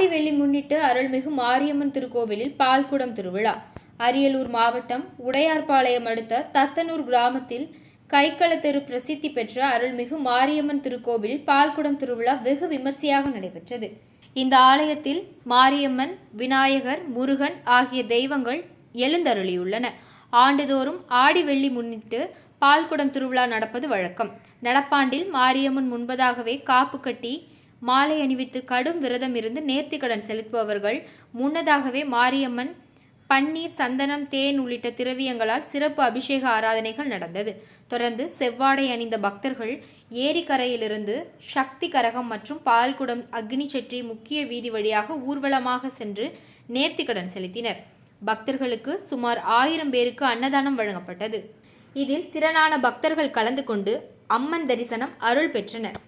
ஆடி வெள்ளி முன்னிட்டு அருள்மிகு மாரியம்மன் திருக்கோவிலில் பால்குடம் திருவிழா. அரியலூர் மாவட்டம் உடையார்பாளையம் அடுத்த தத்தனூர் கிராமத்தில் கைக்கள தெரு பிரசித்தி பெற்ற அருள்மிகு மாரியம்மன் திருக்கோவிலில் பால்குடம் திருவிழா வெகு விமர்சையாக நடைபெற்றது. இந்த ஆலயத்தில் மாரியம்மன் விநாயகர் முருகன் ஆகிய தெய்வங்கள் எழுந்தருளியுள்ளன. ஆண்டுதோறும் ஆடி வெள்ளி முன்னிட்டு பால்குடம் திருவிழா நடப்பது வழக்கம். நடப்பாண்டில் மாரியம்மன் முன்பதாகவே காப்பு கட்டி மாலை அணிவித்து கடும் விரதம் இருந்து நேர்த்திக்கடன் செலுத்துபவர்கள் முன்னதாகவே மாரியம்மன் பன்னீர் சந்தனம் தேன் உள்ளிட்ட திரவியங்களால் சிறப்பு அபிஷேக ஆராதனைகள் நடந்தது. தொடர்ந்து செவ்வாடை அணிந்த பக்தர்கள் ஏரிக்கரையிலிருந்து சக்தி கரகம் மற்றும் பால்குடம் அக்னி செற்றி முக்கிய வீதி வழியாக ஊர்வலமாக சென்று நேர்த்திக்கடன் செலுத்தினர். பக்தர்களுக்கு சுமார் ஆயிரம் பேருக்கு அன்னதானம் வழங்கப்பட்டது. இதில் திரளான பக்தர்கள் கலந்து கொண்டு அம்மன் தரிசனம் அருள் பெற்றனர்.